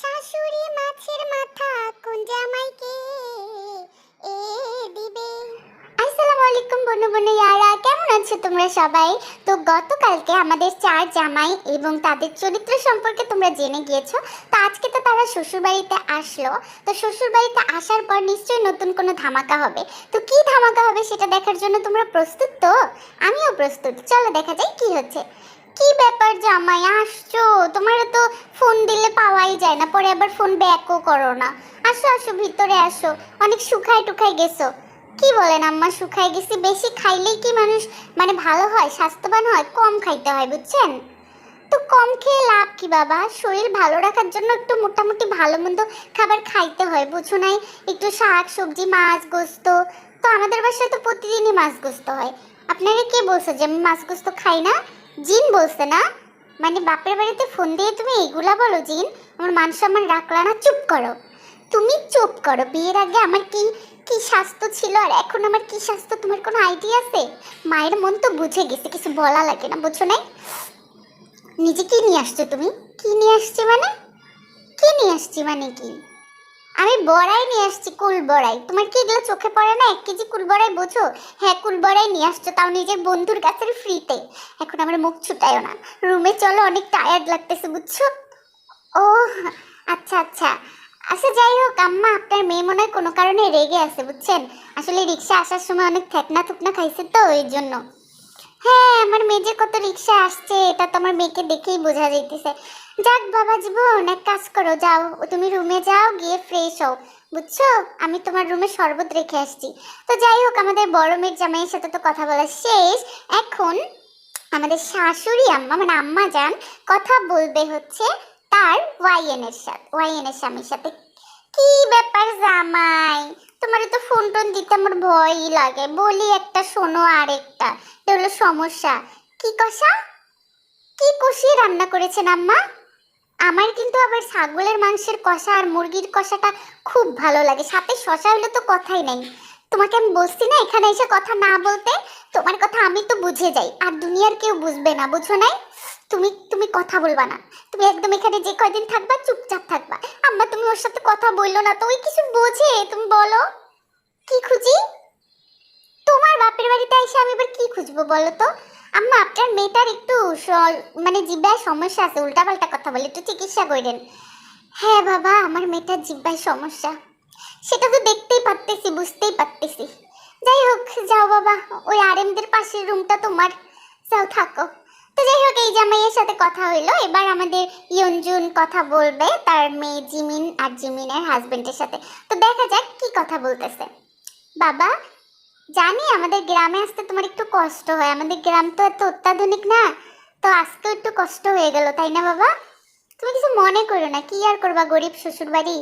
শাশুড়ি মাছের মাথা কোন জামাইকে এ দিবে? আসসালামু আলাইকুম বনু বনু ইয়ারা, কেমন আছো তোমরা সবাই? তো গতকালকে আমাদের চার জামাই এবং তাদের চরিত্র সম্পর্কে তোমরা জেনে গিয়েছো, তো আজকে তো তারা শ্বশুরবাড়িতে আসলো। তো শ্বশুরবাড়িতে আসার পর নিশ্চয়ই নতুন কোনো ধামাকা হবে। তো কি ধামাকা হবে সেটা দেখার জন্য তোমরা প্রস্তুত তো? আমিও প্রস্তুত। চলো দেখা যায় কি হচ্ছে। কি ব্যাপার জামাই? আসছো। তোমার তো ফোন দিলে পাওয়াই যায় না। পরে আবার ফোন ব্যাকও করো না। আসো আসো, ভিতরে আসো। অনেক শুকায় টুকায় গেছো। কি বলেন আম্মা, শুকায় গেছি। বেশি খাইলেই কি মানুষ মানে ভালো হয়, স্বাস্থ্যবান হয়? কম খাইতে হয়, বুঝছেন? তো কম খেয়ে লাভ কি বাবা? শরীর ভালো রাখার জন্য একটু মোটামুটি ভালো মন্দ খাবার খাইতে হয়। বুঝো নাই? একটু শাক, সবজি, মাছ, গোস্ত। তো আমাদের বাসায় তো প্রতিদিনই মাছ গোস্ত হয়। আপনারা কে বলছো যে আমি মাছ গোস্ত খাই না? জিন বলছে না? মানে বাপের বাড়িতে ফোন দিয়ে তুমি এগুলা বলো, জিন। আমার মান সম্মান রাখলা না, চুপ করো। তুমি চুপ করো। বিয়ের আগে আমার কি কি স্বাস্থ্য ছিল আর এখন আমার কি স্বাস্থ্য, তোমার কোনো আইডিয়া আছে? মায়ের মন তো বুঝে গেছে, কিছু বলা লাগে না, বুঝছ নাই? নিজে কি নিয়ে আসছো তুমি? কি নিয়ে আসছি মানে? কি নিয়ে আসছি মানে কি? আমি বড়াই নিয়ে আসছি, কুল বড়াই। তোমার কি এগুলো চোখে পড়ে না? এক কেজি কুল বড়াই বোঝো? হ্যাঁ কুল বড়াই নিয়ে আসছো, তাও নিজের বন্ধুর কাছে ফ্রিতে এখন আমার মুখ ছুটায়ও না। রুমে চলো, অনেক টায়ার্ড লাগতেছে, বুঝছ? ও আচ্ছা আচ্ছা। আচ্ছা যাই হোক, আম্মা, আপনার মেয়ে মনে হয় কোনো কারণে রেগে আছে, বুঝছেন? আসলে রিক্সা আসার সময় অনেক থেকনা থুকনা খাইছে তো, ওই জন্য। হ্যাঁ আমার মেয়ে যে কত রিক্সা আসছে, এটা তো আমার মেয়েকে দেখেই বোঝা যাইতেছে। যাক বাবা জীবন, এক কাজ করো, যাও, তুমি রুমে যাও, গিয়ে ফ্রেশ হও। বুঝছ? আমি তোমার রুমে শরবত রেখে আসছি। তো যাই হোক, আমাদের বড় মেয়ের জামাইয়ের সাথে তো কথা বলা শেষ। এখন আমাদের শাশুড়ি আম্মা মানে আম্মা যান, কথা বলবে হচ্ছে তার ওয়াইএনের সাথে ওয়াইএনের স্বামীর সাথে। কি ব্যাপার জামাই? তোমার তো ফোন টোন দিতে আমার ভয়ই লাগে। বলি একটা, শোনো আরেকটা। এটা হলো সমস্যা। কি কষা? কি কষিয়ে রান্না করেছেন আম্মা? আমার কিন্তু আবার ছাগলের মাংসের কষা আর মুরগির কষাটা খুব ভালো লাগে। সাথে শশা হলে তো কথাই নাই। তোমাকে আমি বলছি না, এখানে এসে কথা না বলতে তোমার কথা আমি তো বুঝে যাই। আর দুনিয়ার কেউ বুঝবে না, বুঝো নাই? তুমি তুমি কথা বলবা না। তুমি একদম এখানে যে কয়দিন থাকবা, চুপচাপ থাকবা। আম্মা, তুমি ওর সাথে কথা বলল না তো, ওই কিছু বোঝে, তুমি বলো। কি খুঁজি? তোমার বাপের বাড়িতে এসে আমি এবার কি খুঁজবো বলো তো? আম্মা আপনার মেয়েটার একটু মানে জিব্বায় সমস্যা আছে, উল্টাপাল্টা কথা বলে, একটু চিকিৎসা করেন। হ্যাঁ বাবা, আমার মেয়েটার জিব্বায় সমস্যা। সেটা তো দেখতেই পারতেছি, বুঝতেই পারতেছি। যাই হোক, যাও বাবা, ওই আরেমদের পাশের রুমটা তোমার। যাও, থাকো। তো যাই হোক, এই জামাইয়ের সাথে কথা হইল। এবার আমাদের ইয়ঞ্জুন কথা বলবে, তার মেয়ে জিমিন আর জিমিনের হাজবেন্ডের সাথে। তো দেখা যাক কি কথা বলতেছে। বাবা জানি, আমাদের গ্রামে আসতে তোমার একটু কষ্ট হয়। আমাদের গ্রাম তো এত অত্যাধুনিক না, তো আজকেও একটু কষ্ট হয়ে গেল, তাই না বাবা? তুমি কিছু মনে করো না, কি আর করবা গরিব শ্বশুর বাড়ি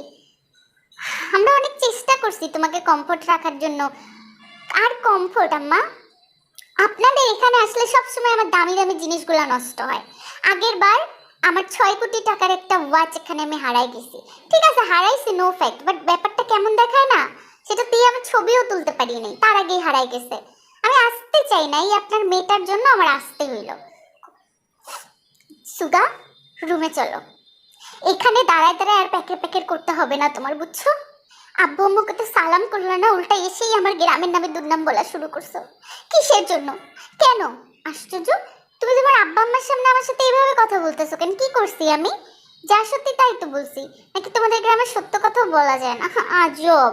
আমরা অনেক চেষ্টা করছি তোমাকে কমফোর্ট রাখার জন্য। আর কমফোর্ট আম্মা? আপনাদের এখানে আসলে সবসময় আমার দামি দামি জিনিসগুলো নষ্ট হয়। আগের বার আমার ছয় কোটি টাকার একটা ওয়াচ এখানে আমি হারাই গেছি। ঠিক আছে, হারাইছি নো ফ্যাক্ট বাট ব্যাপারটা কেমন দেখায় না? সেটা দিয়ে আমি ছবিও তুলতে পারি নাই তার আগেই হারাই গেছে। আমি আসতে চাই না, এই আপনার মেয়েটার জন্য আমার আসতে হইল। সুগা, রুমে চলো। এখানে দাঁড়ায় দাঁড়ায় আর প্যাকেট প্যাকেট করতে হবে না তোমার, বুঝছ? আব্বু আম্মুকে তো সালাম করল না, উল্টা এসেই আমার গ্রামের নামে দুর্নাম বলা শুরু করছ। কিসের জন্য? কেন? আশ্চর্য? তুমি তোমার আব্বা আম্মার সামনে আমার সাথে এইভাবে কথা বলতেছো কেন? কি করছি আমি? যা সত্যি তাই তো বলছি। নাকি তোমাদের গ্রামে সত্য কথা বলা যায় না? আজব।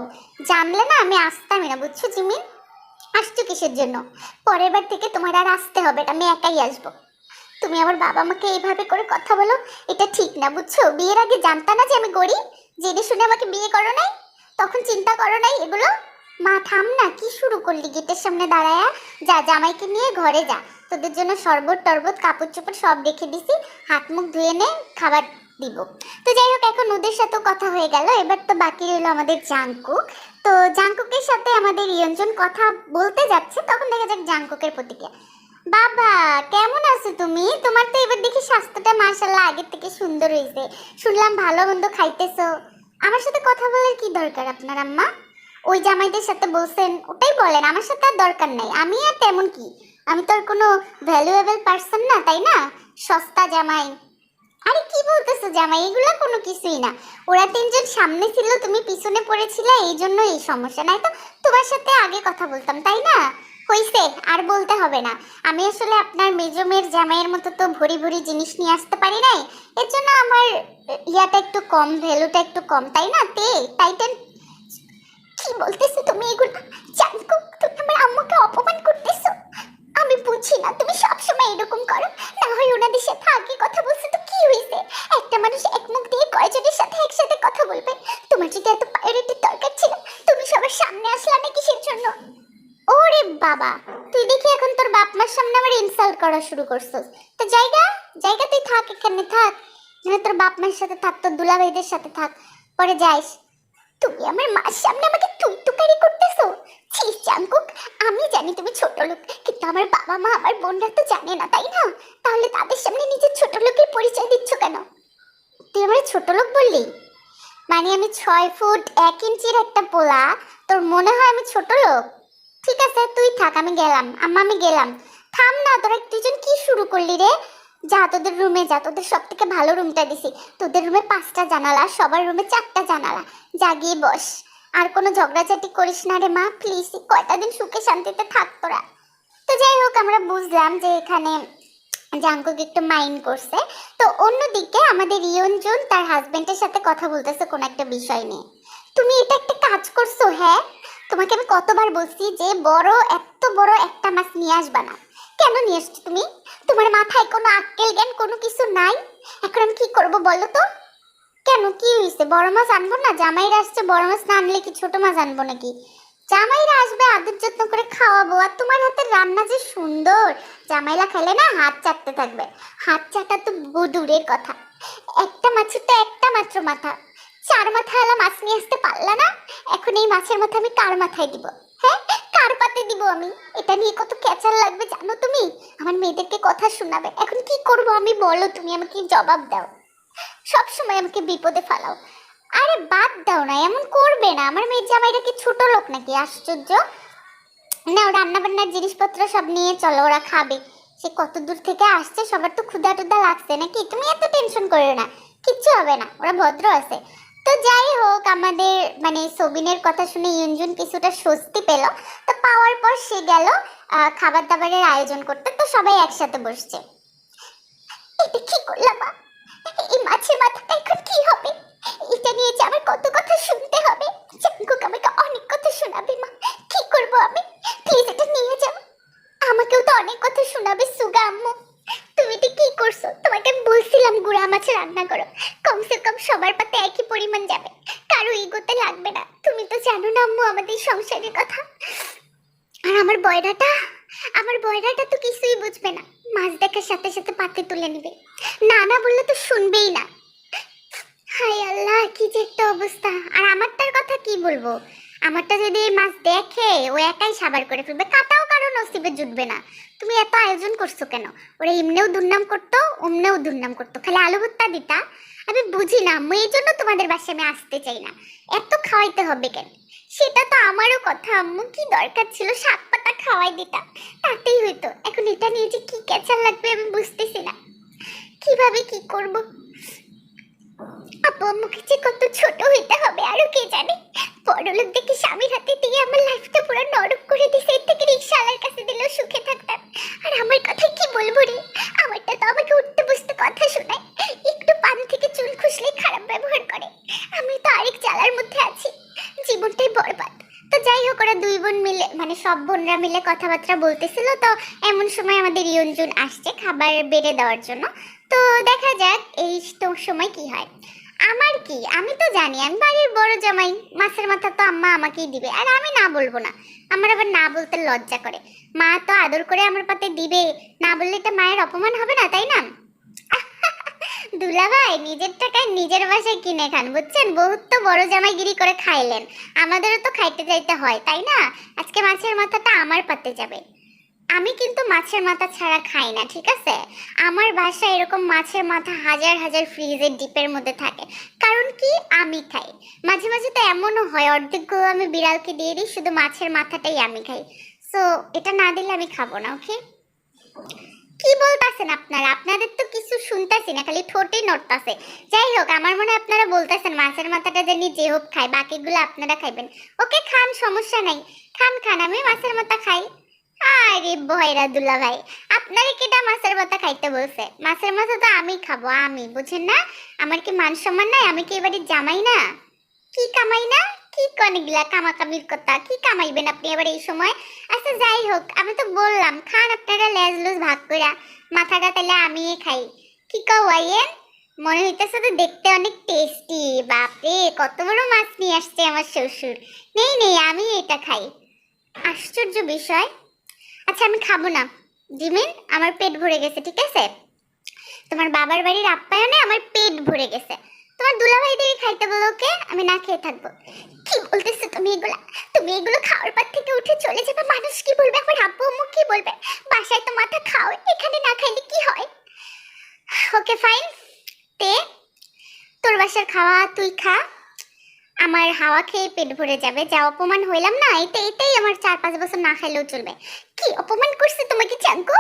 জানলে না আমি আসতামই না, বুঝছ জিমিন? আসছো কিসের জন্য? পরের বার থেকে তোমার আর আসতে হবে আমি একাই আসব। তুমি আমার বাবা মাকে এইভাবে করে কথা বলো, এটা ঠিক না, বুঝছ? বিয়ের আগে জানতাম না যে আমি গরিব? জেনে শুনে আমাকে বিয়ে করো নাই? তখন চিন্তা করো নাই এগুলো? মা, থাম না, কি শুরু করলি? গেটের সামনে দাঁড়ায়া যা, জামাইকে নিয়ে ঘরে যা। তোদের জন্য শরবত, টরবত, কাপড় চোপড় সব রেখে দিছি। হাত মুখ ধুয়ে নে, খাবার দিব। তো যাই হোক, এখন ওদের সাথেও কথা হয়ে গেল। এবার তো বাকি রইল আমাদের জাংকুক। তো জাংকুকের সাথে আমাদের ইয়ঞ্জন কথা বলতে যাচ্ছে, তখন দেখা যাক জাংকুকের প্রতিক্রিয়া। বাবা, কেমন আছো তুমি? তোমার তো এবার দেখি স্বাস্থ্যটা মাশাল্লাহ আগের থেকে সুন্দর হয়েছে শুনলাম ভালো মন্দ খাইতেছো। আমার সাথে কথা বলার কি দরকার আপনার আম্মা? ওই জামাইদের সাথে বলছেন, ওটাই বলেন, আমার সাথে আর দরকার নাই। আমি আর তেমন কি? আমি তো আর কোনো ভ্যালুয়েবল পার্সন না, তাই না? সস্তা জামাই। আরে কি বলতেছো জামাই? এগুলা কোনো কিছুই না। ওরা তিনজন সামনে ছিল, তুমি পিছনে পড়েছিলে, এই জন্য এই সমস্যা। নাই তো তোমার সাথে আগে কথা বলতাম, তাই না? হইছে, আর বলতে হবে না। আমি আসলে আপনার মেজমের জামাইয়ের মতো তো ভরি ভরি জিনিস নিয়ে আসতে পারি নাই। এর জন্য আমার ইয়াটা একটু কম, ভ্যালুটা একটু কম, তাই না? তে টাইটেন কি বলতেছো তুমি এগুলো? জানকো তুমি আমার আম্মুকে অপমান করতেছো। আমি বুঝি না, তুমি সবসময় এরকম করো। না হয় ওনাদের সাথে আগে কথা বলছো তো কি হয়েছে একটা মানুষ এক মুখ দিয়ে কয়জনের সাথে একসাথে কথা বলবে তোমার যদি এত প্রায়োরিটির দরকার ছিল তুমি সবার সামনে আসলা না কিসের জন্য ওরে বাবা তুই দেখি এখন তোর বাপ মার সামনে আমার ইনসাল্ট করা শুরু করছিস। তো জায়গা জায়গা তুই থাক এখানে, থাক। মানে তোর বাপ মার সাথে থাক, তোর দুলাভাইদের সাথে থাক, পরে যাইস। তুমি আমার মার সামনে আমাকে তুই তুকারি করতেছো? ছি, জাঙ্কুক, আমি জানি তুমি ছোট লোক, কিন্তু আমার বাবা মা, আমার বোনরা তো জানে না, তাই না? তাহলে তাদের সামনে নিজের ছোট লোকের পরিচয় দিচ্ছ কেন? তুই আমার ছোট লোক বললি? মানে আমি ছয় ফুট এক ইঞ্চির একটা পোলা, তোর মনে হয় আমি ছোট লোক? ঠিক আছে, তুই থাক, আমি গেলাম, আম্মা, আমি গেলাম থাম না তোরা দুজন কি শুরু করলি রে? যা, তোদের রুমে যা, তোদের সব থেকে ভালো রুমটা দিছি। তোদের রুমে পাঁচটা জানালা, সবার রুমে চারটা জানালা। যা, গিয়ে বস। আর কোনো ঝগড়াঝাটি করিস না রে মা প্লিজ কয়টা দিন সুখে শান্তিতে থাক তোরা। তো যাই হোক, আমরা বুঝলাম যে এখানে জাঙ্কুক একটু মাইন্ড করছে। তো অন্যদিকে আমাদের ইয়নজুন তার হাজবেন্ডের সাথে কথা বলতেছে কোনো একটা বিষয় নিয়ে। তুমি এটা একটা কাজ করছ হ্যাঁ? তোমাকে আমি কতবার বলছি যে বড়, এত বড় একটা মাছ নিয়ে আসবা না। কেন নিয়ে আসছো তুমি? তোমার মাথায় কোনো আক্কেল জ্ঞান, কোনো কিছু নাই? এখন আমি কি করব বলো তো? কেন, কি হয়েছে বড় মাছ আনব না? জামাইরা আসছে, বড় মাছ না আনলে কি ছোট মাছ আনব নাকি? জামাইরা আসবে, আদর যত্ন করে খাওয়াবো। আর তোমার হাতের রান্না যে সুন্দর! জামাইলা খেলে না হাত চাটতে থাকবে। হাত চাটা তো দূরের কথা। একটা মাছের তো একটা মাত্র মাথা। চার মাথা আলা মাছ নিয়ে আসতে পারলা না? এখন এই মাছের মাথা আমি কার মাথায় দিব? দিব আমি? এটা নিয়ে কত ক্যাচার লাগবে জানো তুমি? আমার মেয়েদেরকে কথা শোনাবে। এখন কি করব আমি বলো তুমি আমাকে জবাব দাও। সব সময় আমাকে বিপদে ফেলাও। আরে বাদ দাও না, এমন করবে না। আমার মেয়ের জামাইটা কি ছোট লোক নাকি? আশ্চর্য। না রান্না বান্নার জিনিসপত্র সব নিয়ে চলো, ওরা খাবে। সে কত দূর থেকে আসছে? সবার তো ক্ষুধা টুধা লাগছে নাকি? তুমি এত টেনশন করো না। কিচ্ছু হবে না, ওরা ভদ্র আছে। তো যাই হোক, আমাদের মানে সবিনের কথা শুনে ইয়ঞ্জুন কিছুটা স্বস্তি পেল। তো পাওয়ার পর সে গেল খাবার দাবারের আয়োজন করতে। তো সবাই একসাথে বসছে। এটা কি করলাম এই মাছের মাথাটা এখন কি হবে? এটা নিয়ে যে আমার কত কথা শুনতে হবে। আমাকে অনেক কথা শোনাবে মা। কি করব আমি? প্লিজ এটা নিয়ে যাও। আমাকেও তো অনেক কথা শোনাবে, সুগা আম্মু। তুমি এটা কি করছ? তোমাকে বলছিলাম গুড়া মাছ রান্না করো। কমসে কম সবার পাতে একই পরিমাণ যাবে। কারও ইগোতে লাগবে না। তুমি তো জানো না আম্মু আমাদের সংসারের কথা। আর আমার বয়রাটা? আমার বয়রাটা তো কিছুই বুঝবে না। মাছ দেখার সাথে সাথে পাতে তুলে নেবে। না না বললে তো শুনবেই না। হাই আল্লাহ, কি যে একটা অবস্থা। আর আমারটার কথা কি বলব? আমারটা যদি মাছ দেখে, ও একাই সাবার করে ফেলবে। কাটাও কারও নসিবে জুটবে না। তুমি এত আয়োজন করছ কেন? ওরা এমনিও দুর্নাম করতো, অমনেও দুর্নাম করতো। খালি আলু ভর্তা দিতা। আমি বুঝি না, আমি এই জন্য তোমাদের বাসায় আমি আসতে চাই না। এত খাওয়াইতে হবে কেন? সেটা তো আমারও কথা, আম্মু। কি দরকার ছিল? শাক পাতা খাওয়াই দিতা তাতেই হইতো। এখন এটা নিয়ে যে কি ক্যাচার লাগবে আমি বুঝতেছি না। কীভাবে কি করব? আপু, আম্মুকে যে কত ছোট হইতে হবে, আরও কে জানে? বড়লোক দেখে স্বামীর হাতে দিয়ে আমার লাইফটা পুরো নরক করে দিছে। এর থেকে রিক্সাওয়ালার কাছে দিলেও সুখে সব বোনরা মিলে কথাবার্তা বলতেছিল, তো এমন সময় আমাদের ইয়নজুন আসছে খাবার বেড়ে দেওয়ার জন্য। তো দেখা যাক এই তো সময় কি হয়। আমার কি? আমি তো জানি, আমি বাড়ির বড় জামাই, মাছের মাথা তো আম্মা আমাকেই দিবে, আর আমি না বলব না। আমার আবার না বলতে লজ্জা করে। মা তো আদর করে আমার পাতে দিবে, না বললে এটা মায়ের অপমান হবে না, তাই না? দুলা ভাই নিজের টাকায় নিজের বাসায় কিনে খান, বুঝছেন? বহুত তো বড় জামাইগিরি করে খাইলেন। আমাদেরও তো খাইতে যাইতে হয়, তাই না? আজকে মাছের মাথাটা আমার পাতে যাবে। আমি কিন্তু মাছের মাথা ছাড়া খাই না, ঠিক আছে? আমার বাসায় এরকম মাছের মাথা হাজার হাজার ফ্রিজের ডিপের মধ্যে থাকে। কারণ কি? আমি খাই। মাঝে মাঝে তো এমনও হয়, অর্ধেকগুলো আমি বিড়ালকে দিয়ে দিই, শুধু মাছের মাথাটাই আমি খাই। সো এটা না দিলে আমি খাব না ওকে কি বলতাছেন আপনারা? আপনাদের তো কিছু শুনতাছি না, খালি ঠোঁটে নড়তাছে। যাই হোক, আমার মনে আপনারা বলতেছেন মাছের মাথাটা জানি যে হোক খায়, বাকিগুলো আপনারা খাইবেন। ওকে, খান, সমস্যা নাই। খান খান আমি মাছের মাথা খাই। আরে বয়রা দুলা ভাই আপনারে কেটা মাছের মাথা খাইতে বলছে? মাছের মাথা তো আমি খাব, আমি, বুঝেন না? আমার কি মান সম্মান নাই? আমি কি এবারে জামাই না? কি কামাই না? কি কনেগুলা কামাকামির কথা? কি কামাইবেন আপনি এবার এই সময়? আচ্ছা যাই হোক, আমি তো বললাম, খান আপনারা লেজ লুজ ভাগ করে মাথাটা তাহলে আমিই খাই। কি কাওয়াইয়েন মনে হইতেছে তো দেখতে অনেক টেস্টি বাপরে, কত বড় মাছ নিয়ে আসছে আমার শ্বশুর। নেই নেই আমি এটা খাই। আশ্চর্য বিষয়। আচ্ছা আমি খাব না। জিমিন, আমার পেট ভরে গেছে, ঠিক আছে? তোমার বাবার বাড়ির আপ্যায়নে আমার পেট ভরে গেছে। তোমার দুলাভাই দিয়ে খাইতে বলো, ওকে? আমি না খেয়ে থাকব। কি বলতেছো তুমি এগুলা? তুমি এগুলো খাওয়ার পর থেকে উঠে চলে যাবে, মানুষ কি বলবে? আমার আব্বু আম্মু কি বলবে? বাসায় তো মাথা খাও, এখানে না খাইলে কি হয়? ওকে ফাইন তে, তোর বাসার খাওয়া তুই খা। আমার হাওয়া খেয়ে পেট ভরে যাবে, যা অপমান হইলাম না এটা এটাই আমার চার পাঁচ বছর না খাইলেও চলবে। কি অপমান করছে তোমাকে, চাঙ্কু?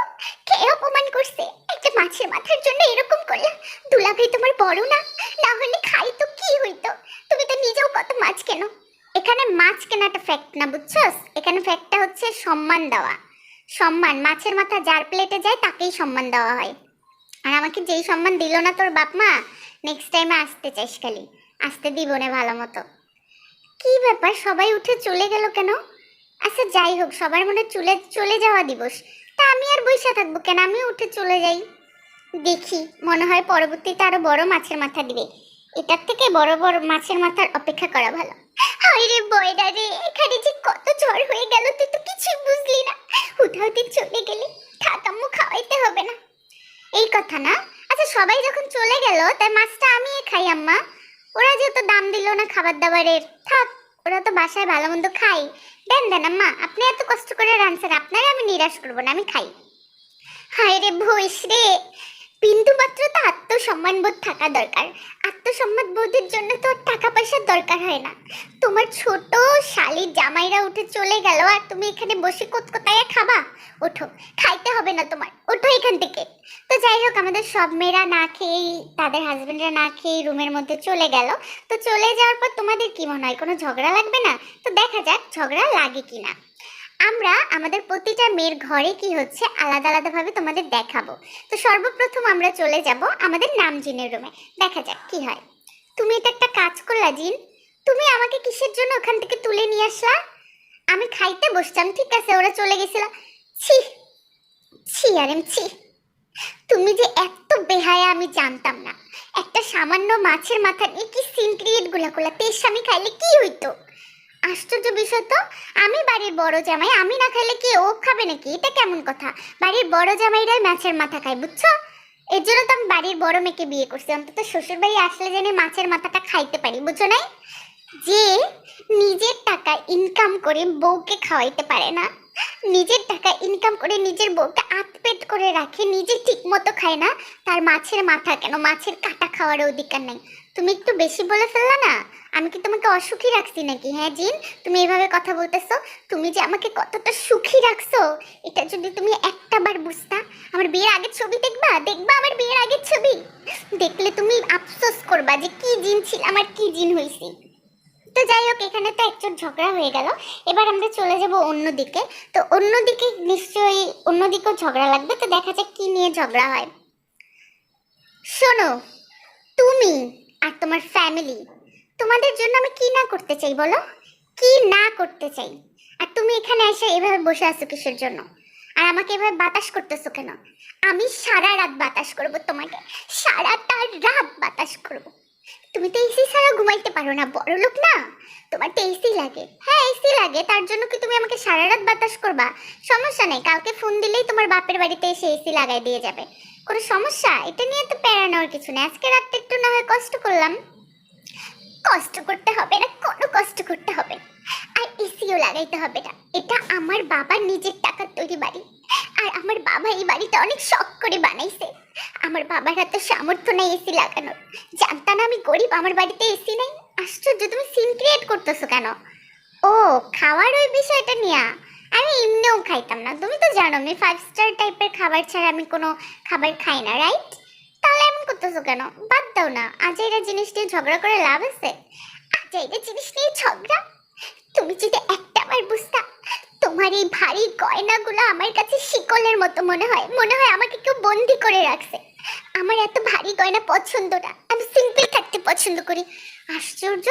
কে অপমান করছে? একটা মাছের মাথার জন্য এরকম করলে দুলাভাই তোমার বড় না? না হলে খাই তো, কি হইতো? তুমি তো নিজেও কত মাছ কেন? এখানে মাছ কেনাটা ফ্যাক্ট না, বুঝছস? এখানে ফ্যাক্টটা হচ্ছে সম্মান দেওয়া। সম্মান, মাছের মাথা যার প্লেটে যায়, তাকেই সম্মান দেওয়া হয়। আর আমাকে যেই সম্মান দিল না তোর বাপ মা নেক্সট টাইমে আসতে চাইস খালি। আসতে দিব না ভালো মতো। কি ব্যাপার, সবাই উঠে চলে গেল কেন? আচ্ছা যাই হোক, সবার মনে চলে চলে যাওয়া দিবস। তা আমি আর বসে থাকব কেন? আমি উঠে চলে যাই। দেখি, মনে হয় পরবর্তীতে আরও বড় মাছের মাথা দিবে। এটার থেকে বড় বড় মাছের মাথার অপেক্ষা করা ভালো। হায় রে বয়ডা রে, এখানে যে কত ঝড় হয়ে গেল, তুই তো কিছুই বুঝলি না। হুঠাহুটি চলে গেলে আম্মু খাওয়াইতে হবে না। এই কথা না? আচ্ছা সবাই যখন চলে গেল তাই মাছটা আমি খাই, আম্মা। ওরা যেহেতু দাম দিল না খাবার দাবারের থাক, ওরা তো বাসায় ভালো মন্দ খাই দেন দেন, আম্মা, আপনি এত কষ্ট করে রাঁধছেন, আপনারে আমি নিরাশ করব না, আমি খাই। হায় রে ভৈস রে! বিন্দু মাত্র তো আত্মসম্মান বোধ থাকা দরকার। আত্মসম্মান বোধের জন্য তো টাকা পয়সার দরকার হয় না। তোমার ছোট শালির জামাইরা উঠে চলে গেল, আর তুমি এখানে বসে কোতকোতায় খাবা? ওঠো, খাইতে হবে না তোমার। ওঠো এখান থেকে। যাই হোক, আমাদের সব মেয়েরা না খেয়েই, তাদের হাজবেন্ডরা না খেয়েই রুমের মধ্যে চলে গেল। তো চলে যাওয়ার পর তোমাদের কি মনে হয়, কোনো ঝগড়া লাগবে না? তো দেখা যাক ঝগড়া লাগে কিনা। আমরা, আমাদের প্রতিটা মেয়ের ঘরে কি হচ্ছে, আলাদা আলাদাভাবে তোমাদের দেখাবো। তো সর্বপ্রথম আমরা চলে যাব আমাদের নাম জিনের রুমে দেখা যাক কি হয়। তুমি এটা একটা কাজ করলা, জিন। তুমি আমাকে কিসের জন্য ওখান থেকে তুলে নিয়ে আসলা? আমি খাইতে বসতাম, ঠিক আছে, ওরা চলে গেছিল। ছি! ছি আরেম ছি! তুমি যে এত বেহায়া, আমি জানতাম না। একটা সামান্য মাছের মাথা নিয়ে কি সিন ক্রিয়েটগুলা করলা তের স্বামী খাইলে কি হইতো? আশ্চর্য বিষয় তো, আমি বাড়ির বড় জামাই, আমি না খাইলে কি ও খাবে নাকি? এটা কেমন কথা? বাড়ির বড় জামাইরাই মাছের মাথা খায়, বুঝছ? এর জন্য তো আমি বাড়ির বড় মেয়েকে বিয়ে করছি, অন্তত শ্বশুর বাড়ি আসলে জানি মাছের মাথাটা খাইতে পারি বুঝছ নাই? যে নিজের টাকা ইনকাম করে বউকে খাওয়াইতে পারে না, নিজের টাকা ইনকাম করে নিজের বউকে আতপেট করে রাখে, নিজে ঠিক মতো খায় না। তার মাছের মাথা কেন? মাছের কাটা খাওয়ার অধিকার নেই। তুমি একটু বেশি বলে ফেললা না? আমি কি তোমাকে অসুখী রাখছি নাকি? হ্যাঁ জিন, তুমি এভাবে কথা বলতেছো। তুমি যে আমাকে কতটা সুখী রাখছো, এটা যদি তুমি একটা বার বুঝতা। আমার বিয়ের আগের ছবি দেখবা? দেখবা আমার বিয়ের আগের ছবি? দেখলে তুমি আফসোস করবা যে কি জিন ছিল, আমার কি জিন হয়েছি তো যাই হোক, এখানে তো একচোট ঝগড়া হয়ে গেল। এবার আমরা চলে যাব অন্যদিকে তো অন্যদিকে নিশ্চয়ই অন্যদিকেও ঝগড়া লাগবে। তো দেখা যাক কি নিয়ে ঝগড়া হয়। শোনো, তুমি আর তোমার ফ্যামিলি তোমাদের জন্য আমি কি না করতে চাই বলো? কি না করতে চাই? আর তুমি এখানে এসে এভাবে বসে আছো কিসের জন্য? আর আমাকে এভাবে বাতাস করতেছো কেন? আমি সারা রাত বাতাস করব তোমাকে। সারাটা রাত বাতাস করব। তুমি তো এসি ছাড়া ঘুমাইতে পারো না, বড় লোক না। তোমার তো এসি লাগে। হ্যাঁ এসি লাগে, তার জন্য কি তুমি আমাকে সারা রাত বাতাস করবা? সমস্যা নেই, কালকে ফোন দিলেই তোমার বাপের বাড়িতে এসে এসি লাগাই দিয়ে যাবে। কোনো সমস্যা? এটা নিয়ে তো প্যারা নেওয়ার কিছু নেই। আজকে রাতটা একটু না হয় কষ্ট করলাম। কষ্ট করতে হবে না, কোনো কষ্ট করতে হবে না। আর এসিও লাগাইতে হবে না। এটা আমার বাবার নিজের টাকার তৈরি বাড়ি। আর আমার বাবা এই বাড়িটা অনেক শখ করে বানাইছে। আমার বাবার এত সামর্থ্য নেই এসি লাগানোর। জানতাম আমি গরিব, আমার বাড়িতে এসি নাই। আশ্চর্য, তুমি সিন ক্রিয়েট করতেছো কেন? ও, খাওয়ার ওই বিষয়টা নিয়া। আমি এমনিও খাইতাম না। তুমি তো জানো, আমি ফাইভ স্টার টাইপের খাবার ছাড়া আমি কোনো খাবার খাই না রাইট তাহলে এমন করতেছো কেন? বাদ দাও না। আজ এটা জিনিস নিয়ে ঝগড়া করে লাভ আছে। আজ এটা জিনিস নিয়ে ঝগড়া? তুমি যদি বুঝতা, তোমার এই ভারী গয়নাগুলো আমার কাছে শিকলের মতো মনে হয়। মনে হয় আমাকে কেউ বন্দি করে রাখছে। আমার এত ভারী গয়না পছন্দ না। আমি সিম্পল থাকতে পছন্দ করি। আশ্চর্য,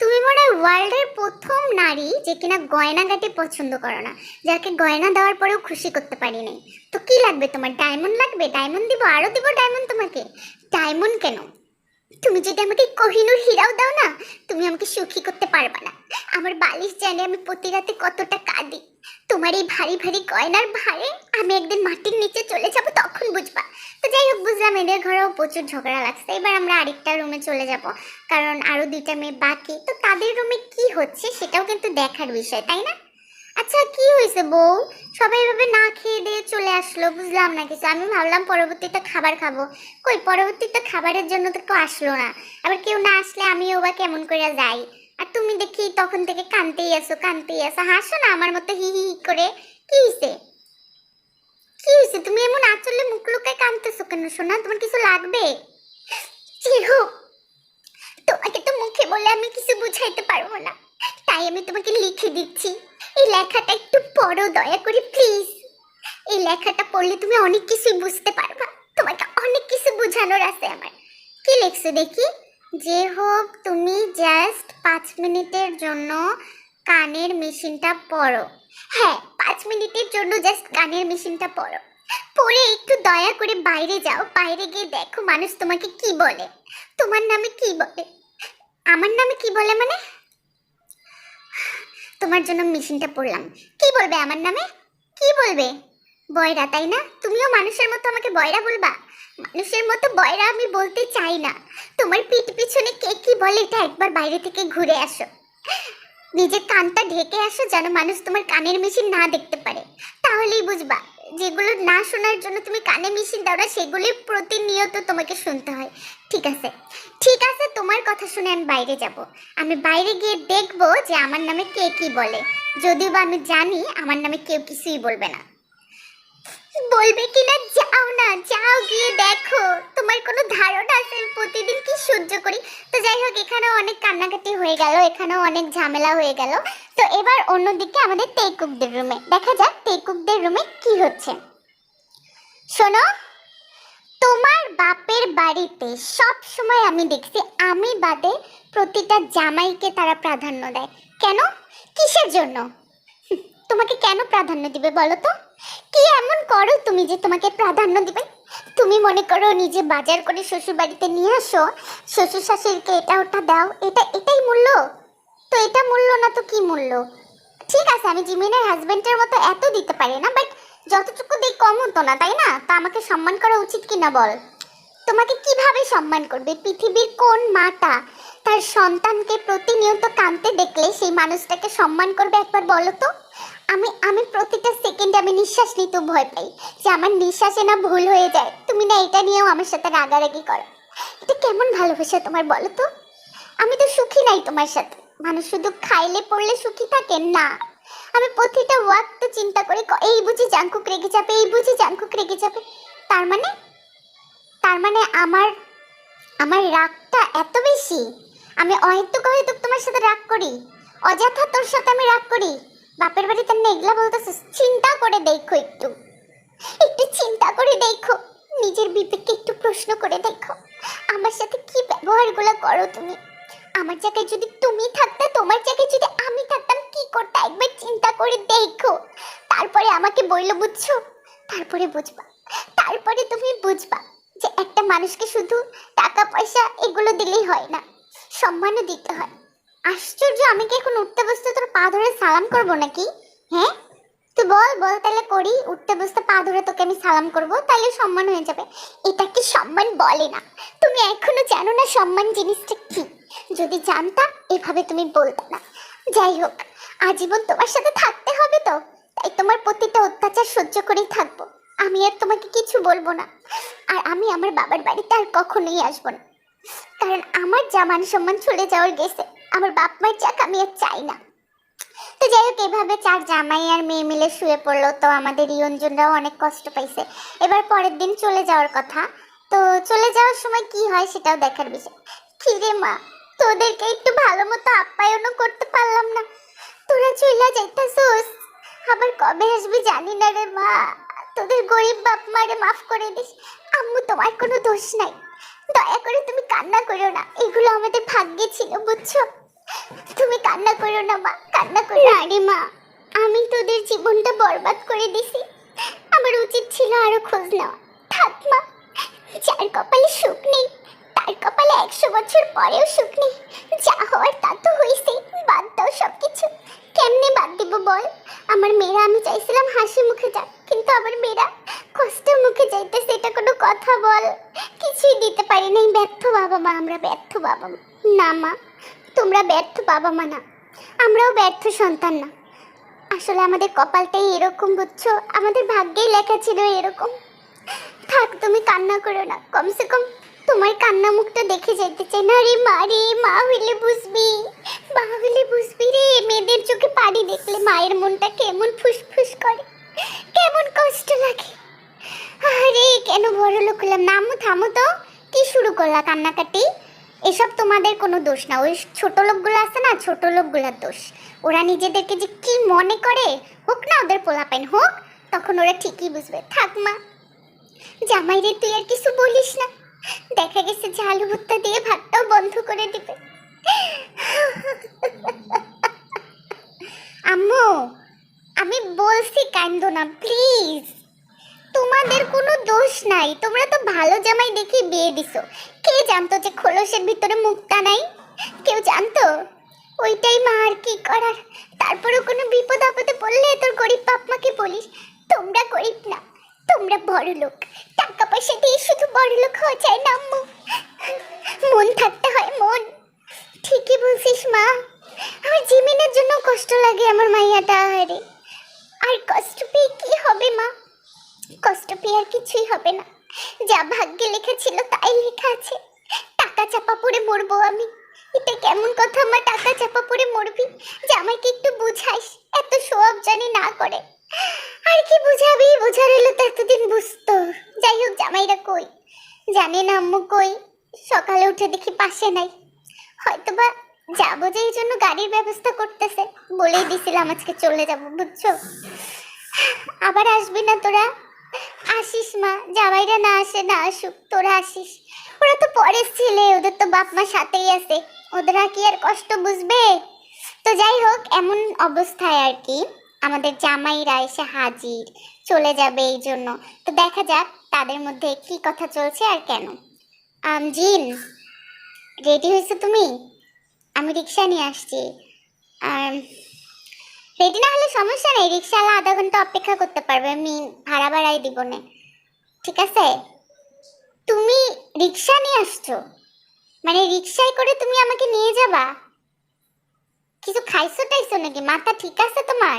তুমি মনে হয় ওয়ার্ল্ডের প্রথম নারী যে কিনা গয়নাগাটি পছন্দ করো না। যাকে গয়না দেওয়ার পরেও খুশি করতে পারি নাই। তো কি লাগবে তোমার? ডায়মন্ড লাগবে? ডায়মন্ড দিব? আরও দিব ডায়মন্ড তোমাকে? ডায়মন্ড কেন? তুমি যদি আমাকে কোহিনুর হীরাও দাও না, তুমি আমাকে সুখী করতে পারবে না। আমার বালিশ জানে আমি প্রতি রাতে কতটা কাঁদি। তোমার এই ভারী ভারী গয়নার ভারে আমি একদিন মাটির নিচে চলে যাব তখন বুঝবা। তো যাই হোক, বুঝলাম এদের ঘরেও প্রচুর ঝগড়া লাগছে। এবার আমরা আরেকটা রুমে চলে যাব। কারণ আরও দুইটা মেয়ে বাকি। তো তাদের রুমে কি হচ্ছে সেটাও কিন্তু দেখার বিষয়, তাই না? আচ্ছা কি হয়েছে বউ? সবাই এভাবে না খেয়ে দিয়ে চলে আসলো, বুঝলাম না কিছু। আমি ভাবলাম পরবর্তীতে খাবার খাব। কই, পরবর্তীতে খাবারের জন্য তো কেউ আসলো না। আবার কেউ না আসলে আমিও বা কেমন করে যাই? আর তুমি দেখি তখন থেকে কানতেই আসো কানতেই আসো হাসো না আমার মতো হি হি করে। কি হয়েছে কি হয়েছে তুমি এমন আচলে মুখ লুকায় কানতেছো কেন? শোনা তোমার কিছু লাগবে? তোমাকে তো মুখে বলে আমি কিছু বুঝাইতে পারব না। তাই আমি তোমাকে লিখে দিচ্ছি। এই লেখাটা একটু পড়ো, দয়া করে প্লিজ এই লেখাটা পড়লে তুমি অনেক কিছুই বুঝতে পারবা। তোমাকে অনেক কিছু বোঝানোর আছে আমার। কি লিখছো দেখি? যে হোক, তুমি জাস্ট পাঁচ মিনিটের জন্য কানের মেশিনটা পড়ো। হ্যাঁ পাঁচ মিনিটের জন্য জাস্ট কানের মেশিনটা পড়ো। পরে একটু দয়া করে বাইরে যাও। বাইরে গিয়ে দেখো মানুষ তোমাকে কি বলে। তোমার নামে কি বলে? আমার নামে কি বলে মানে? তোমার জন্য মেশিনটা পড়লাম। কি বলবে আমার নামে? কি বলবে? বয়রা, তাই না? তুমিও মানুষের মতো আমাকে বয়রা বলবা? মানুষের মতো বয়রা আমি বলতে চাই না। তোমার পিঠ পিছনে কে কি বলে, এটা একবার বাইরে থেকে ঘুরে আসো। নিজের কানটা ঢেকে আসো, যেন মানুষ তোমার কানের মেশিন না দেখতে পারে। তাহলেই বুঝবা। যেগুলো না শোনার জন্য তুমি কানে মেশিন দাও না, সেগুলি প্রতিনিয়ত তোমাকে শুনতে হয়। ঠিক আছে? ঠিক আছে, তোমার কথা শুনে আমি বাইরে যাব। আমি বাইরে গিয়ে দেখব যে আমার নামে কে কি বলে। যদিও বা আমি জানি আমার নামে কেউ কিছুই বলবে না। বলবে কিনা যাও না, যাও গিয়ে দেখো। তোমার কোনো ধারণা আছে? প্রতিদিন কি সহ্য করি? তো যাই হোক, এখানেও অনেক কান্নাকাটি হয়ে গেল, এখানেও অনেক ঝামেলা হয়ে গেল। তো এবার অন্যদিকে আমাদের তেকুকদের রুমে। দেখা যাক তেকুকদের রুমে কি হচ্ছে। শোনো, তোমার বাপের বাড়িতে সব সময় আমি দেখছি, আমি বাদে প্রতিটা জামাইকে তারা প্রাধান্য দেয়। কেন? কিসের জন্য? তোমাকে কেন প্রাধান্য দিবে বলো তো? কি এমন করো তুমি যে তোমাকে প্রাধান্য দিবে? তুমি মনে করো নিজে বাজার করে শ্বশুর বাড়িতে নিয়ে আসো শ্বশুর শাশুড়িকে এটা ওটা দাও, এটা, এটাই মূল্য? তো এটা মূল্য না তো কি মূল্য? ঠিক আছে, আমি জিমিনের হাজবেন্ডের মতো এত দিতে পারি না বাট যতটুকু দিই কম হতো না, তাই না? তা আমাকে সম্মান করা উচিত কি না বল? তোমাকে কীভাবে সম্মান করবে? পৃথিবীর কোন মাটা তার সন্তানকে প্রতিনিয়ত কাঁদতে দেখলে সেই মানুষটাকে সম্মান করবে একবার বলো তো? আমি আমি প্রতিটা সেকেন্ডে আমি নিঃশ্বাস নিতেও ভয় পাই যে আমার নিঃশ্বাসে না ভুল হয়ে যায়। তুমি না এটা নিয়েও আমার সাথে রাগারাগি করো। এটা কেমন ভালোবাসা তোমার বলো তো? আমি তো সুখী নাই তোমার সাথে। মানুষ শুধু খাইলে, পড়লে সুখী থাকে? না। আমি প্রতিটা ওয়াক তো চিন্তা করি এই বুঝি জাঙ্কুক রেগে যাবে, এই বুঝি জাঙ্কুক রেগে যাবে। তার মানে? তার মানে আমার আমার রাগটা এত বেশি? আমি অহেতুক অহেতুক তোমার সাথে রাগ করি? অযথা তোর সাথে আমি রাগ করি? বাপের বাড়িতে আমি এগুলা বলতেছিস, চিন্তা করে দেখো একটু। একটু চিন্তা করে দেখো, নিজের বিবেককে একটু প্রশ্ন করে দেখো। আমার সাথে কি ব্যবহারগুলো করো তুমি? আমার জায়গায় যদি তুমি থাকতে, তোমার জায়গায় যদি আমি থাকতাম, কি করতে? একবার চিন্তা করে দেখো। তারপরে আমাকে বইলো বুঝছ? তারপরে বুঝবা। তারপরে তুমি বুঝবা যে একটা মানুষকে শুধু টাকা পয়সা এগুলো দিলেই হয় না, সম্মানও দিতে হয়। আশ্চর্য, আমি কি এখন উঠতে বসতে তোর পা ধরে সালাম করব নাকি? হ্যাঁ? তুই বল বল তাহলে করি উঠতে বসতে পা ধরে তোকে আমি সালাম করব তাহলে সম্মান হয়ে যাবে। এটা কি সম্মান বলে না? তুমি এখনও জানো না সম্মান জিনিসটা কি? যদি জানতাম, এভাবে তুমি বলতে না। যাই হোক, আজীবন তোমার সাথে থাকতে হবে তো। তাই তোমার প্রতিটা অত্যাচার সহ্য করেই থাকব। আমি আর তোমাকে কিছু বলব না। আর আমি আমার বাবার বাড়িতে আর কখনোই আসব না। কারণ আমার যা মান সম্মান চলে যাওয়ার গেছে। আমার বাপ মায়ের যাক আমি আর চাই না। তো যাই হোক, এভাবে চার জামাই আর মেয়ে মিলে শুয়ে পড়ল। তো আমাদের ইয়নজনরাও অনেক কষ্ট পাইছে। এবার পরের দিন চলে যাওয়ার কথা। তো চলে যাওয়ার সময় কি হয় সেটাও দেখার বিষয়। কিরে মা, তোদেরকে একটু ভালো মতো আপ্যায়নও করতে পারলাম না। তোরা চইলা যাইতাছোস। আবার কবে আসবি জানি না রে মা। তোদের গরিব বাপ মারে মাফ করে দিস। আম্মু, তোমার কোনো দোষ নাই। দয়া করে তুমি কান্না করো না। এগুলো আমাদের ভাগ্যে ছিল, বুঝছ? তুমি কান্না করো না, মা। কান্না করো না। রে মা, আমি তোদের জীবনটা বরবাদ করে দিছি। আমার উচিত ছিল আরও খোঁজ নেওয়া। থাক মা, যার কপালে সুখ নেই, তার কপালে একশো বছর পরেও সুখ নেই। যা হওয়ার তা তো হয়েছে বাদ দাও সব কিছু কেমনে বাদ দিব বল? আমার মেয়েরা, আমি চাইছিলাম হাসি মুখে যাক, কিন্তু আমার মেয়েরা কষ্ট মুখে যাইতেছে এটা কোনো কথা বল। কিছুই দিতে পারি নাই। ব্যর্থ বাবা মা, আমরা ব্যর্থ বাবা মা। না মা, তোমরা ব্যর্থ বাবা মা না। আমরাও ব্যর্থ সন্তান না। আসলে আমাদের কপালটাই এরকম, বুঝছ? আমাদের ভাগ্যেই লেখা ছিল এরকম। থাক, তুমি কান্না করো না। কমসে কম তোমার কান্না মুখটা দেখে যেতে চাই। না রে মা রে, মা হইলে বুঝবি। মা হইলে বুঝবি রে। মেয়েদের চোখে পানি দেখলে মায়ের মনটা কেমন ফুসফুস করে। কেমন কষ্ট লাগে। আরে, কেন বড় লোক হলাম? নামো, থামো তো। কি শুরু করলা কান্নাকাটি? এসব তোমাদের কোনো দোষ না। ওই ছোট লোকগুলো আছে না, ছোট লোকগুলোর দোষ। ওরা নিজেদেরকে যে কি মনে করে, হোক না ওদের পোলাপাইন হোক, তখন ওরা ঠিকই বুঝবে। থাক মা। জামাই রে, তুই আর কিছু বলিস না। দেখা গেছে যে আলু ভর্তা দিয়ে ভাতটাও বন্ধ করে দিবে। আম্মু, আমি বলছি কান্দো না, প্লিজ। তোমাদের কোনো দোষ নাই। তোমরা তো ভালো জামাই দেখে বিয়ে দিছো। কে জানতো যে খোলসের ভিতরে মুক্তা নাই? কেউ জানতো? ওইটাই মা আর কি করার? তারপরেও কোনো বিপদ আপদে পড়লে তোর গরিব বাপ মাকে বলিস, তোমরা গরিব না, তোমরা বড় লোক টাকা পয়সা দিয়ে শুধু বড় লোক হওয়া যায় না, আম্মু। মন থাকতে হয় মন। ঠিকই বলছিস মা। আমার জিমিনের জন্য কষ্ট লাগে আমার মাইয়াটা, আরে। আর কষ্ট পেয়ে কি হবে মা? কষ্ট পেয়ে আর কিছুই হবে না। যা ভাগ্যে লেখা ছিল তাই লেখা আছে। টাকা চাপা পড়ে মরবো আমি। এটা কেমন কথা আমার টাকা চাপা পড়ে মরবি? জামাইকে একটু বুঝাইস এত সোয়াব জানি না করে। আর কি বুঝাবি? বোঝার হলে তো এতদিন বুঝতো। যাই হোক, জামাইরা কই? জানি না আম্মু কই? সকালে উঠে দেখি পাশে নাই। হয়তোবা যাব যে এই জন্য গাড়ির ব্যবস্থা করতেছে। বলেই দিছিলাম আজকে চলে যাব, বুঝছ? আবার আসবি না তোরা? আসিস মা, জামাইরা না আসে, না আসুক, তোরা আসিস। ওরা তো পরের ছেলে, ওদের তো বাপ মা সাথেই আছে। ওদের কি আর কষ্ট বুঝবে? তো যাই হোক, এমন অবস্থায় আর কি আমাদের জামাইরা এসে হাজির, চলে যাবে এই জন্য। তো দেখা যাক তাদের মধ্যে কি কথা চলছে আর কেন। জিন, রেডি হয়েছো তুমি? আমি রিক্সা নিয়ে আসছি। রেডি না হলে সমস্যা নেই রিক্সাওয়ালা আধা ঘণ্টা অপেক্ষা করতে পারবে, আমি ভাড়া বাড়াই দিব না। ঠিক আছে? তুমি রিক্সা নিয়ে আসছো? মানে রিক্সায় করে তুমি আমাকে নিয়ে যাবা? কিছু খাইছো টাইছো নাকি? মাথা ঠিক আছে তোমার?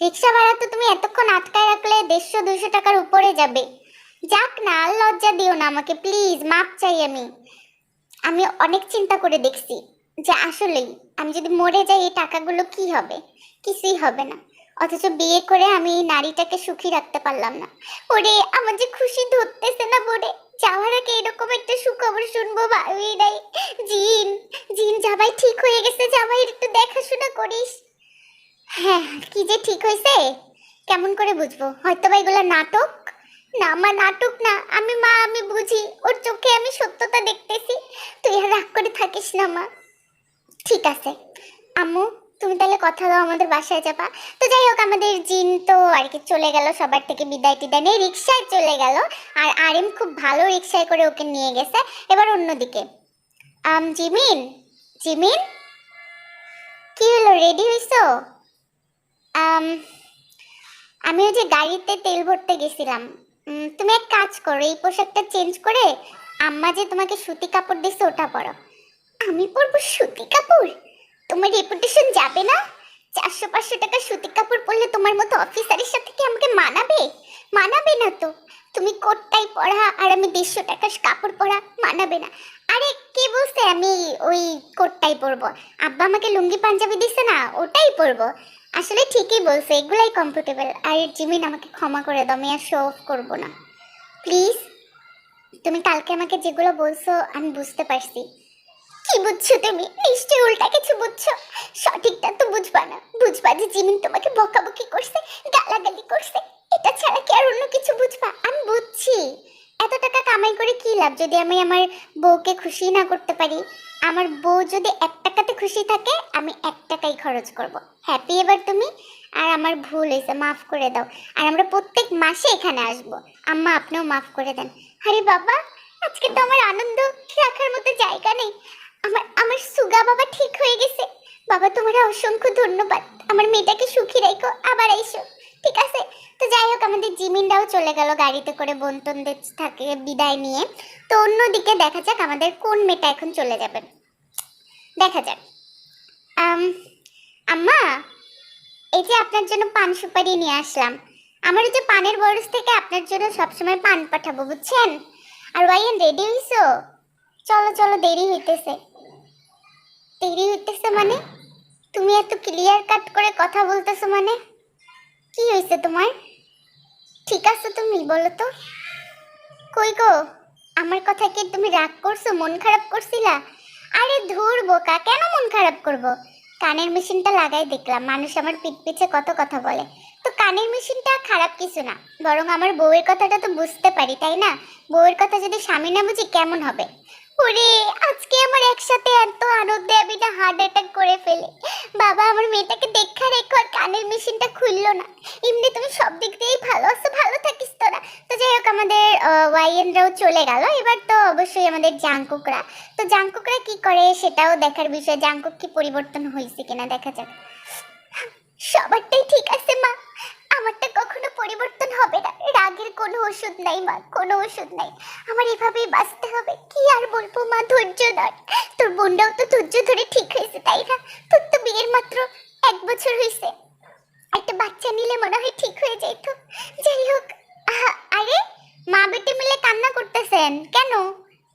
রিক্সা ভাড়া তো তুমি এতক্ষণ আটকায় রাখলে দেড়শো দুশো টাকার উপরে যাবে। যাক না লজ্জা দিও না আমাকে, প্লিজ, মাপ চাই আমি। আমি অনেক চিন্তা করে দেখছি। যে আসলেই আমি যদি মরে যাই এই টাকাগুলো কি হবে? কিছুই হবে না। অথচ বিয়ে করে আমি এই নারীটাকে সুখী রাখতে পারলাম না। ওরে, আমার যে খুশি ধরতেছে না বোরে। যাওয়ার আগে এরকম একটা সুখবর শুনব জিন জিন, জামাই ঠিক হয়ে গেছে। জামাই একটু দেখাশোনা করিস। হ্যাঁ কি যে ঠিক হয়েছে? কেমন করে বুঝব? হয়তো বা এগুলো নাটক? না মা, নাটক না। আমি মা, আমি বুঝি। ওর চোখে আমি সত্যতা দেখতেছি। তুই রাগ করে থাকিস না মা। ঠিক আছে। আম্মু, তুমি তাহলে কথা দাও, আমাদের বাসায় যাবা। তো যাই হোক, আমাদের জিন তো আর কি চলে গেল, সবার থেকে বিদায় টিদায় নিয়ে রিক্সায় চলে গেল। আর আরিম খুব ভালো রিক্সায় করে ওকে নিয়ে গেছে। এবার অন্যদিকে। আম, জিমিন? জিমিন? কি হলো রেডি হইছো? আম আমি ওই যে গাড়িতে তেল ভরতে গেছিলাম। তুমি এক কাজ করো, এই পোশাকটা চেঞ্জ করে আম্মা যে তোমাকে সুতি কাপড় দিছে ওটা পরো। আমি পরবো সুতি কাপড়। তোমার রেপুটেশন যাবে না? চারশো পাঁচশো টাকা সুতি কাপড় পরলে তোমার মতো অফিসারের সাথে কি আমাকে মানাবে? মানাবে না তো। তুমি কোটটাই পরা আর আমি দেড়শো টাকার কাপড় পরা, মানাবে না। আরে, কে বলছে আমি ওই কোটটাই পরবো? আব্বা আমাকে লুঙ্গি, পাঞ্জাবি দিছে না, ওটাই পরবো। আসলে ঠিকই বলছে, এগুলাই কমফোর্টেবল আর জিমিন আমাকে ক্ষমা করে দাও, আমি আর শো অফ করব না। প্লিজ তুমি কালকে আমাকে যেগুলো বলছো, আমি বুঝতে পারছি। কি বুঝছ তুমি? নিশ্চয়ই উল্টা কিছু বুঝছ। সঠিকটা তো বুঝবা না। বুঝবা যে জিমিন তোমাকে বকাবকি করছে, গালাগালি করছে। এটা ছাড়া কি আর অন্য কিছু বুঝবা? আমি বুঝছি। এত টাকা কামাই করে কি লাভ? যদি আমি আমার বউকে খুশি না করতে পারি, আমার বউ যদি এক টাকাতে খুশি থাকে, আমি এক টাকাই খরচ করব। হ্যাপি এবার তুমি? আর আমার ভুল হয়েছে, মাফ করে দাও। আর আমরা প্রত্যেক মাসে এখানে আসব। আম্মা, আপনিও মাফ করে দেন। আরে বাবা, আজকে তো আমার আনন্দ রাখার মতো জায়গা নেই। আমার আমার সুগা বাবা ঠিক হয়ে গেছে। বাবা তোমার অসংখ্য ধন্যবাদ। আমার মেয়েটাকে সুখী রেখো আবার এসো। ঠিক আছে? তো যাই হোক আমাদের জিমিনরাও চলে গেল গাড়িতে করে বন্তনদের থাকে বিদায় নিয়ে। তো অন্যদিকে দেখা যাক আমাদের কোন মেয়েটা এখন চলে যাবে। দেখা যাক। আম, আম্মা এই যে আপনার জন্য পান সুপারি নিয়ে আসলাম। আমার যে পানের বরস থেকে আপনার জন্য সবসময় পান পাঠাবো বুঝছেন? আর ওয়াইন রেডি হইছো? চলো চলো দেরি হইতেছে। দেরি হইতেছে মানে? তুমি এত ক্লিয়ার কাট করে কথা বলতেছো মানে? কি হয়েছে তোমার? ঠিক আছে তুমি, বলো তো? কই গো? আমার কথা কি তুমি রাগ করছ, মন খারাপ করছিলা? আরে ধুর বোকা, কেন মন খারাপ করব? কানের মেশিনটা লাগাই দেখলাম, মানুষ আমার পিঠ পিছে কত কথা বলে। তো কানের মেশিনটা খারাপ কিছু না, বরং আমার বউয়ের কথাটা তো বুঝতে পারি, তাই না? বউয়ের কথা যদি স্বামী না বুঝি কেমন হবে? ওরে, আজকে আমার একসাথে এত আনন্দে আমি না হার্ট অ্যাটাক করে ফেলে। বাবা, আমার মেয়েটাকে দেখা রেখো আর কানের মেশিনটা খুললো না। এমনি তুমি সব দিক দিয়েই ভালো আছো, ভালো থাকিস তোরা তো যাই হোক, আমাদের ওয়াইএনরাও চলে গেল। এবার তো অবশ্যই আমাদের জাংকুকরা। তো জাংকুকরা কি করে সেটাও দেখার বিষয়, জাংকুক কি পরিবর্তন হয়েছে কিনা দেখা যাক। সবারটাই ঠিক আছে, মা। আমারটা কখনো পরিবর্তন হবে না। রাগের কোনো ওষুধ নাই, মা, কোনো ওষুধ নাই। আমার এভাবেই বাঁচতে হবে। কি আর বলব, মা, ধৈর্য ধর। তোর বোনটাও তো ধৈর্য ধরে ঠিক হয়েছে, তাই না? তোর তো বিয়ের মাত্র এক বছর হয়েছে একটা বাচ্চা নিলে মনে হয় ঠিক হয়ে যেত যাই হোক আরে, মা বেটি মিলে কান্না করতেছেন। কেন?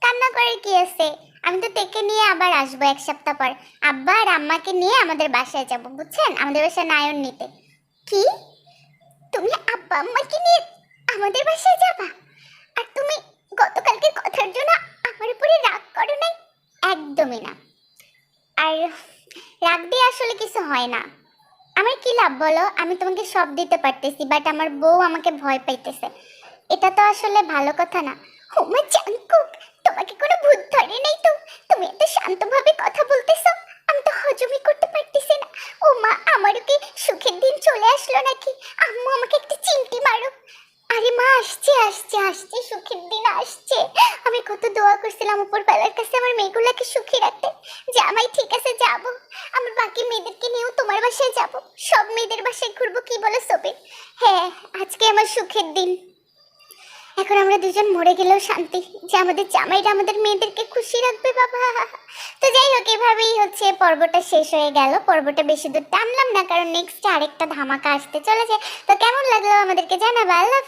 কান্না করে কি আছে? আমি তো তেকে নিয়ে আবার আসব এক সপ্তাহ পর। আব্বা আর আম্মাকে নিয়ে আমাদের বাসায় যাব, বুঝছেন? আমাদের বাসায় নায়ন নিতে। কি? তুমি আব্বা আম্মাকে নিয়ে আমাদের বাসায় যাবা? আর তুমি গতকালকে কথার জন্য আমার উপরে রাগ করো নাই? একদমই না। আর রাগ দিয়ে আসলে কিছু হয় না। আমার কি লাভ বলো? আমি তোমাকে সব দিতে পারতেছি বাট আমার বউ আমাকে ভয় পাইতেছে। এটা তো আসলে ভালো কথা না। হোমা জাঙ্কুক, তোমাকে কোনো ভূত ধরে নাই তো? তুমি এত শান্তভাবে কথা বলতেছো। হজমই করতে পারতেছি না। ও মা আমারও কি সুখের দিন চলে আসলো নাকি? আম্মু, আমাকে একটা চিমটি মারো। আরে মা, আসছে আসছে আসছে, সুখের দিন আসছে। আমি কত দোয়া করছিলাম উপর বেলার কাছে, আমার মেয়েগুলোকে সুখী রাখতে। জামাই, ঠিক আছে, যাব। আমার বাকি মেয়েদেরকে নিয়েও তোমার বাসায় যাব। সব মেয়েদের বাসায় ঘুরবো, কি বলো সবে হ্যাঁ আজকে আমার সুখের দিন। এখন আমরা দুজন মরে গেলেও শান্তি। যে আমাদের জামাইরা আমাদের মেয়েদেরকে খুশি রাখবে, বাবা। তো যাই হোক, এভাবেই হচ্ছে পর্বটা শেষ হয়ে গেল। পর্বটা বেশি দূর টানলাম না, কারণ নেক্সট আরেকটা ধামাকা আসতে চলেছে। তো কেমন লাগল আমাদেরকে জানাব? আল্লাহ